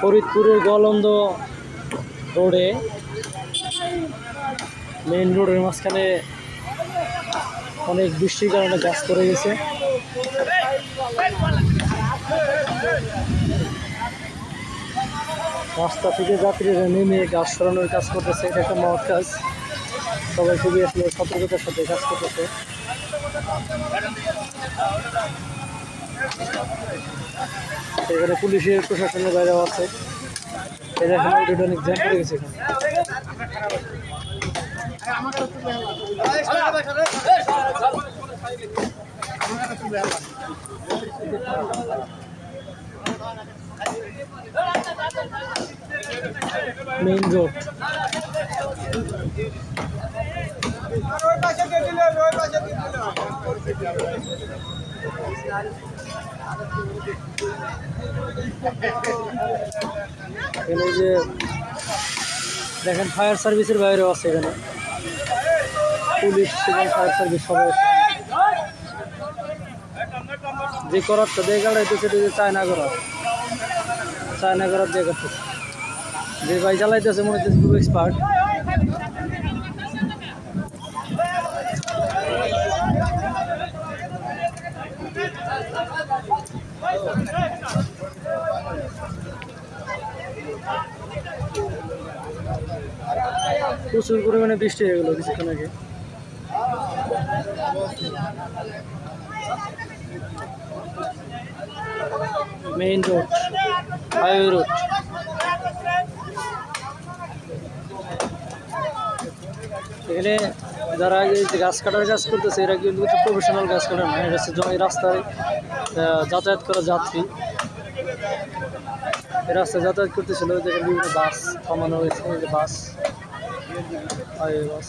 ফরিদপুরের গলন্দ রোডে মেইন রোডের মাঝখানে অনেক বৃষ্টির কারণে গাছ পড়ে গেছে। রাস্তা থেকে যাত্রীরা নেমে গাছ সরানোর কাজ করতেছে, এটা একটা মহৎ কাজ। সবাই খুবই আসলে সতর্কতার সাথে কাজ করতেছে। এখানে পুলিশের প্রশাসনের বাইরে আছে। এটা মেইন রোড এখানে যে দেখেন ফায়ার সার্ভিসের বাইরেও আছে এখানে। পুলিশ এবং ফায়ার সার্ভিস সবাই যে করার তো দিয়ে গাড়াইতে সেটা যে চায়না করার। চায়না করার দিয়ে করতেছে। যে ভাই চালাইতেছে মনে হচ্ছে খুব এক্সপার্ট প্রচুর পরিমাণে বৃষ্টি হয়ে গেলো কিছুক্ষণ আগে। মেইন রোড হাইওয়ে রোড এখানে যারা গাছ কাটার কাজ করতেছে, এরা কিন্তু প্রফেশনাল গাছ কাটা না। এটা হচ্ছে রাস্তায় যাতায়াত করা যাত্রী। রাস্তায় যাতায়াত করতেছিল দেখেন বিভিন্ন বাস থামানো হয়েছে যে বাস হাইওয়ে বাস।